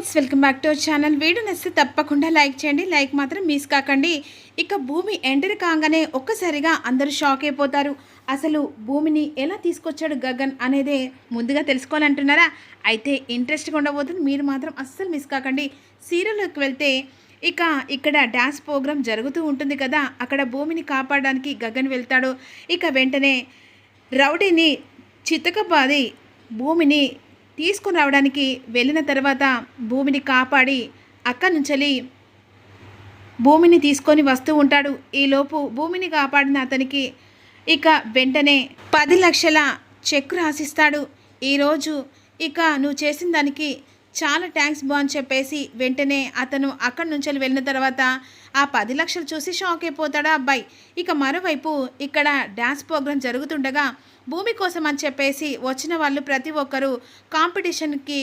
Friends welcome back to our channel. Video నచ్చితే తప్పకుండా like చేయండి. లైక్ మాత్రం మిస్ కాకండి. ఇక భూమి ఎంటర్ కాగానే ఒక్కసారిగా అందరూ షాక్ అయిపోతారు. అసలు భూమిని ఎలా తీసుకొచ్చాడు గగన్ అనేదే ముందుగా తెలుసుకోవాలంటున్నారా? అయితే ఇంట్రెస్ట్గా ఉండబోతుంది. మీరు మాత్రం అస్సలు మిస్ కాకండి. సీరియల్లోకి వెళ్తే ఇక ఇక్కడ డ్యాన్స్ ప్రోగ్రామ్ జరుగుతూ ఉంటుంది కదా. అక్కడ భూమిని కాపాడడానికి గగన్ వెళ్తాడు. ఇక వెంటనే రౌడీని చితకబాది భూమిని తీసుకుని రావడానికి వెళ్ళిన తర్వాత భూమిని కాపాడి అక్కడి నుంచి భూమిని తీసుకొని వస్తూ ఉంటాడు. ఈలోపు భూమిని కాపాడిన అతనికి ఇక వెంటనే పది లక్షల చెక్ రాసిస్తాడు. ఈరోజు ఇక నువ్వు చేసిన దానికి చాలా ట్యాంక్స్ బా అని చెప్పేసి వెంటనే అతను అక్కడి నుంచి వెళ్ళిన తర్వాత ఆ పది లక్షలు చూసి షాక్ అయిపోతాడు అబ్బాయి. ఇక మరోవైపు ఇక్కడ డ్యాన్స్ ప్రోగ్రాం జరుగుతుండగా భూమి కోసం అని చెప్పేసి వచ్చిన వాళ్ళు ప్రతి ఒక్కరూ కాంపిటీషన్కి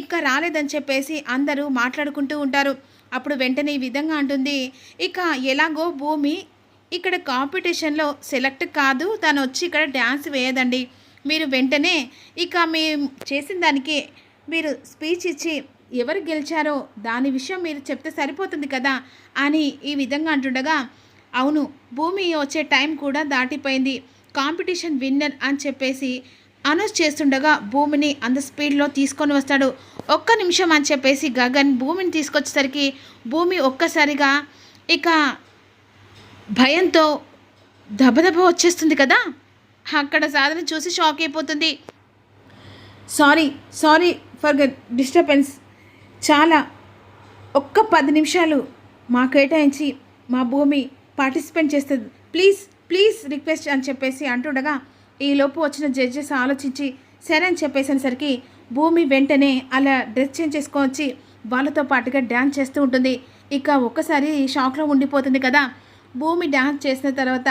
ఇంకా రాలేదని చెప్పేసి అందరూ మాట్లాడుకుంటూ ఉంటారు. అప్పుడు వెంటనే ఈ విధంగా అంటుంది ఇక ఎలాగో భూమి ఇక్కడ కాంపిటీషన్లో సెలెక్ట్ కాదు తను వచ్చి ఇక్కడ డ్యాన్స్ వేయదండి. మీరు వెంటనే ఇక మేము చేసిన దానికి మీరు స్పీచ్ ఇచ్చి ఎవరు గెలిచారో దాని విషయం మీరు చెప్తే సరిపోతుంది కదా అని ఈ విధంగా అంటుండగా అవును భూమి వచ్చే టైం కూడా దాటిపోయింది. కాంపిటీషన్ విన్నర్ అని చెప్పేసి అనౌన్స్ చేస్తుండగా భూమిని అంత స్పీడ్లో తీసుకొని వస్తాడు. ఒక్క నిమిషం అని చెప్పేసి గగన్ భూమిని తీసుకొచ్చేసరికి భూమి ఒక్కసారిగా ఇక భయంతో దబదబ వచ్చేస్తుంది కదా. అక్కడ సాధన చూసి షాక్ అయిపోతుంది. సారీ సారీ ఫర్ డిస్టర్బెన్స్ చాలా ఒక్క పది నిమిషాలు మా కేటాయించి మా భూమి పార్టిసిపేట్ చేస్తుంది ప్లీజ్ ప్లీజ్ రిక్వెస్ట్ అని చెప్పేసి అంటుండగా ఈలోపు వచ్చిన జడ్జెస్ ఆలోచించి సరే అని చెప్పేసరికి భూమి వెంటనే అలా డ్రెస్ చేంజ్ చేసుకొని వచ్చి వాళ్ళతో పాటుగా డ్యాన్స్ చేస్తూ ఉంటుంది. ఇక ఒక్కసారి షాక్లో ఉండిపోతుంది కదా. భూమి డ్యాన్స్ చేసిన తర్వాత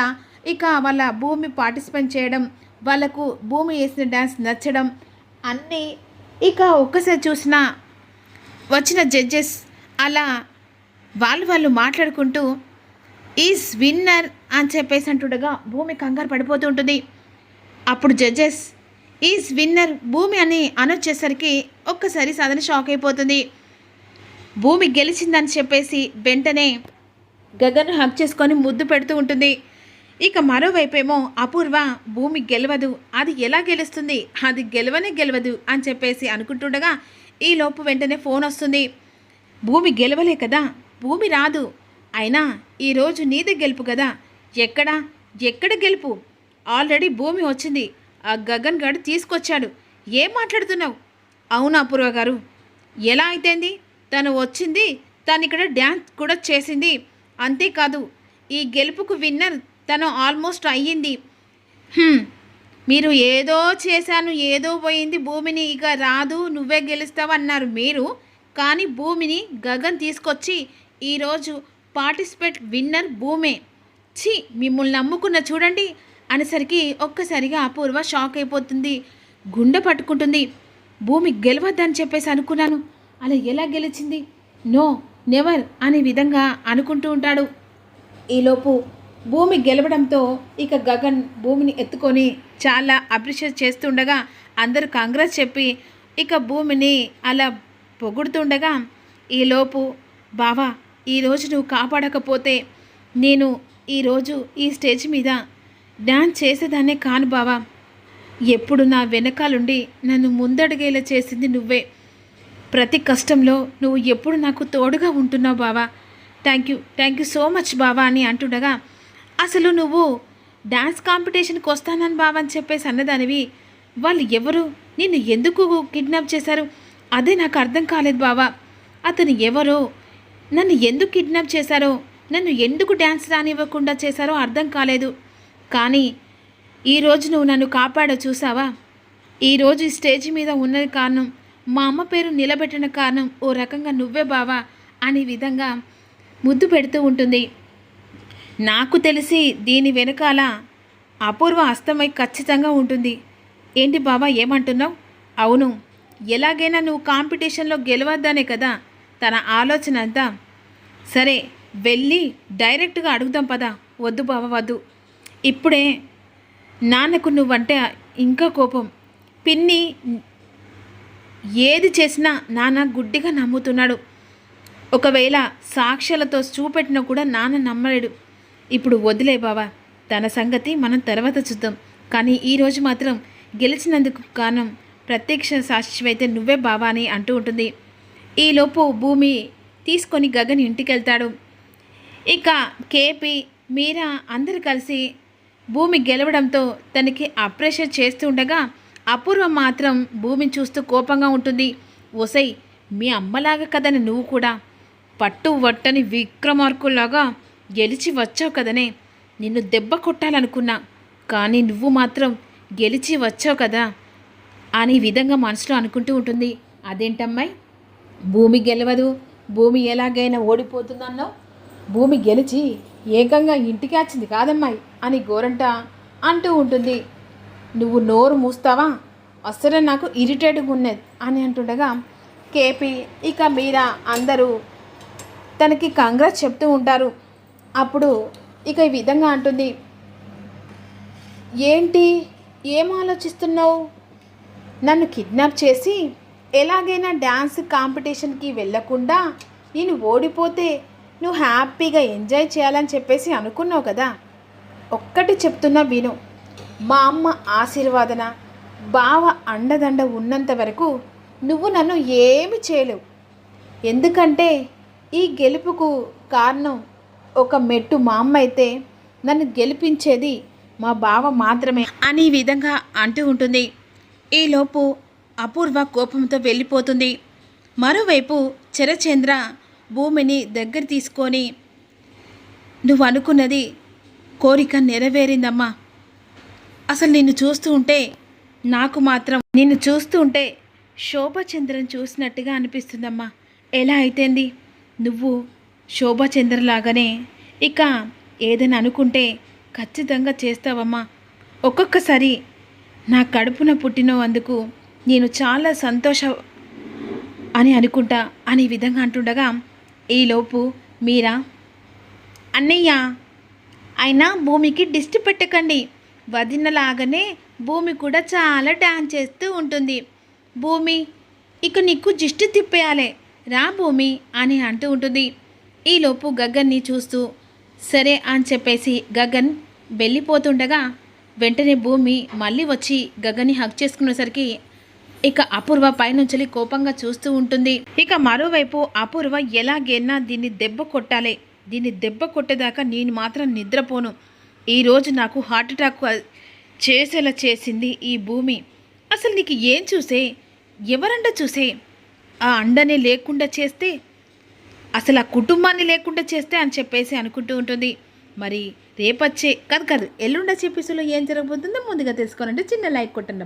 ఇక వాళ్ళ భూమి పార్టిసిపేట్ చేయడం వాళ్ళకు భూమి వేసిన డ్యాన్స్ నచ్చడం అన్నీ ఇక ఒక్కసారి చూసిన వచ్చిన జడ్జెస్ అలా వాళ్ళు వాళ్ళు మాట్లాడుకుంటూ ఈజ్ విన్నర్ అని చెప్పేసి అంటుండగా భూమి కంగారు పడిపోతూ ఉంటుంది. అప్పుడు జడ్జెస్ ఈజ్ విన్నర్ భూమి అని అనొచ్చేసరికి ఒక్కసారి సాధన షాక్ అయిపోతుంది. భూమి గెలిచిందని చెప్పేసి వెంటనే గగన్ హక్ చేసుకొని ముద్దు పెడుతూ ఉంటుంది. ఇక మరోవైపేమో అపూర్వ భూమి గెలవదు అది ఎలా గెలుస్తుంది? అది గెలవనే గెలవదు అని చెప్పేసి అనుకుంటుండగా ఈలోపు వెంటనే ఫోన్ వస్తుంది. భూమి గెలవలే కదా భూమి రాదు. అయినా ఈరోజు నీదే గెలుపు కదా. ఎక్కడ? ఎక్కడ గెలుపు? ఆల్రెడీ భూమి వచ్చింది. ఆ గగన్ గడు తీసుకొచ్చాడు. ఏం మాట్లాడుతున్నావు? అవును అపూర్వ గారు. ఎలా అయితేంది? తను వచ్చింది తను ఇక్కడ డ్యాన్స్ కూడా చేసింది. అంతేకాదు ఈ గెలుపుకు విన్నర్ తను ఆల్మోస్ట్ అయ్యింది. మీరు ఏదో చేశాను ఏదో పోయింది భూమిని ఇక రాదు నువ్వే గెలుస్తావు అన్నారు మీరు. కానీ భూమిని గగన్ తీసుకొచ్చి ఈరోజు పార్టిసిపేట్ విన్నర్ భూమే. ఛీ మిమ్మల్ని నమ్ముకున్న చూడండి అనేసరికి ఒక్కసారిగా అపూర్వ షాక్ అయిపోతుంది గుండె పట్టుకుంటుంది. భూమి గెలవద్దని చెప్పేసి అనుకున్నాను. అలా ఎలా గెలిచింది? నో నెవర్ అనే విధంగా అనుకుంటూ ఉంటాడు. ఈలోపు భూమి గెలవడంతో ఇక గగన్ భూమిని ఎత్తుకొని చాలా అప్రిషియేట్ చేస్తుండగా అందరూ కాంగ్రెస్ చెప్పి ఇక భూమిని అలా పొగుడుతుండగా ఈలోపు బావా ఈరోజు నువ్వు కాపాడకపోతే నేను ఈరోజు ఈ స్టేజ్ మీద డ్యాన్స్ చేసేదాన్నే కాను బావా. ఎప్పుడు నా వెనకాలుండి నన్ను ముందడుగేలా చేసింది నువ్వే. ప్రతి కష్టంలో నువ్వు ఎప్పుడు నాకు తోడుగా ఉంటున్నావు బావా. Thank you thank you so much బావా అని అంటుండగా అసలు నువ్వు డ్యాన్స్ కాంపిటీషన్కి వస్తానని బావని అని చెప్పేసి అన్నదానివి. వాళ్ళు ఎవరు? నిన్ను ఎందుకు కిడ్నాప్ చేశారు? అదే నాకు అర్థం కాలేదు బావా. అతను ఎవరో? నన్ను ఎందుకు కిడ్నాప్ చేశారో? నన్ను ఎందుకు డ్యాన్స్ రానివ్వకుండా చేశారో అర్థం కాలేదు. కానీ ఈరోజు నువ్వు నన్ను కాపాడ చూసావా? ఈరోజు ఈ స్టేజ్ మీద ఉన్న కారణం మా అమ్మ పేరు నిలబెట్టిన కారణం ఓ రకంగా నువ్వే బావా అనే విధంగా ముద్దు పెడుతూ ఉంటుంది. నాకు తెలిసి దీని వెనకాల అపూర్వ అస్తమై ఖచ్చితంగా ఉంటుంది. ఏంటి బాబా ఏమంటున్నావు? అవును. ఎలాగైనా నువ్వు కాంపిటీషన్లో గెలవద్దనే కదా తన ఆలోచన అంతా. సరే వెళ్ళి డైరెక్ట్గా అడుగుదాం పదా. వద్దు బావ వద్దు. ఇప్పుడే నాన్నకు నువ్వంటే ఇంకా కోపం. పిన్ని ఏది చేసినా నాన్న గుడ్డిగా నమ్ముతున్నాడు. ఒకవేళ సాక్ష్యాలతో చూపెట్టినా కూడా నాన్న నమ్మలేడు. ఇప్పుడు వదిలే బావా తన సంగతి మనం తర్వాత చూద్దాం. కానీ ఈరోజు మాత్రం గెలిచినందుకు కారణం ప్రత్యక్ష సాక్షివైతే నువ్వే బావా అని అంటూ ఉంటుంది. ఈలోపు భూమి తీసుకొని గగన్ ఇంటికి వెళ్తాడు ఇక కేపీ మీరా అందరు కలిసి భూమి గెలవడంతో తనకి అప్రెషర్ చేస్తూ ఉండగా అపూర్వ మాత్రం భూమిని చూస్తూ కోపంగా ఉంటుంది. ఒసై మీ అమ్మలాగా కదని నువ్వు కూడా పట్టు వట్టని విక్రమార్కుల్లాగా గెలిచి వచ్చావు కదనే. నిన్ను దెబ్బ కొట్టాలనుకున్నా కానీ నువ్వు మాత్రం గెలిచి వచ్చావు కదా అని విధంగా మనసులో అనుకుంటూ ఉంటుంది. అదేంటమ్మాయి? భూమి గెలవదు. భూమి ఎలాగైనా ఓడిపోతుందన్నావు భూమి గెలిచి ఏకంగా ఇంటికి వచ్చింది కాదమ్మాయి అని గోరంట అంటూ ఉంటుంది. నువ్వు నోరు మూస్తావా? అసలు నాకు ఇరిటేట్గా ఉన్నది అని అంటుండగా కేపీ ఇక మీరా అందరూ తనకి కాంగ్రెస్ చెప్తూ ఉంటారు. అప్పుడు ఇక ఈ విధంగా అంటుంది ఏంటి? ఏం ఆలోచిస్తున్నావు? నన్ను కిడ్నాప్ చేసి ఎలాగైనా డ్యాన్స్ కాంపిటీషన్కి వెళ్ళకుండా నేను ఓడిపోతే నువ్వు హ్యాపీగా ఎంజాయ్ చేయాలని చెప్పేసి అనుకున్నావు కదా? ఒక్కటి చెప్తున్నా విను. మా అమ్మ ఆశీర్వాదన బావ అండదండ ఉన్నంత వరకు నువ్వు నన్ను ఏమి చేయలేవు. ఎందుకంటే ఈ గెలుపుకు కారణం ఒక మెట్టు మా అమ్మ అయితే నన్ను గెలిపించేది మా బావ మాత్రమే అని ఈ విధంగా అంటూ ఉంటుంది. ఈలోపు అపూర్వ కోపంతో వెళ్ళిపోతుంది. మరోవైపు చరచంద్ర భూమిని దగ్గర తీసుకొని నువ్వు అనుకున్నది కోరిక నెరవేరిందమ్మా. అసలు నిన్ను చూస్తూ ఉంటే నాకు మాత్రం నిన్ను చూస్తూ ఉంటే శోభచంద్రన్ చూసినట్టుగా అనిపిస్తుందమ్మా. ఎలా అయితేంది? నువ్వు శోభచంద్రలాగానే ఇక ఏదైనా అనుకుంటే ఖచ్చితంగా చేస్తావమ్మా. ఒక్కొక్కసారి నా కడుపున పుట్టినందుకు నేను చాలా సంతోష అని అనుకుంటా అని విధంగా అంటుండగా ఈలోపు మీరా? అన్నయ్య అయినా భూమికి దిష్టి పెట్టకండి. వదినలాగానే భూమి కూడా చాలా డాన్స్ చేస్తూ ఉంటుంది. భూమి ఇక నీకు దిష్టి తిప్పేయాలి. రా భూమి అని అంటూ ఉంటుంది. ఈలోపు గగన్ని చూస్తూ సరే అని చెప్పేసి గగన్ వెళ్ళిపోతుండగా వెంటనే భూమి మళ్ళీ వచ్చి గగన్ని హక్ చేసుకునేసరికి ఇక అపూర్వ పైనుంచి కోపంగా చూస్తూ ఉంటుంది. ఇక మరోవైపు అపూర్వ ఎలాగైనా దీన్ని దెబ్బ కొట్టాలి. దీన్ని దెబ్బ కొట్టేదాకా నేను మాత్రం నిద్రపోను. ఈరోజు నాకు హార్ట్ అటాక్ చేసేలా చేసింది ఈ భూమి. అసలు నీకు ఏం చూసే? ఎవరండ చూసే? ఆ అండనే లేకుండా చేస్తే అసలు ఆ కుటుంబాన్ని లేకుండా చేస్తే అని చెప్పేసి అనుకుంటూ ఉంటుంది. మరి రేపచ్చే కాదు కాదు ఎల్లుండ చెప్పేసిలో ఏం జరగబోతుందో ముందుగా తెలుసుకోవాలంటే చిన్న లైక్ కొట్టండి.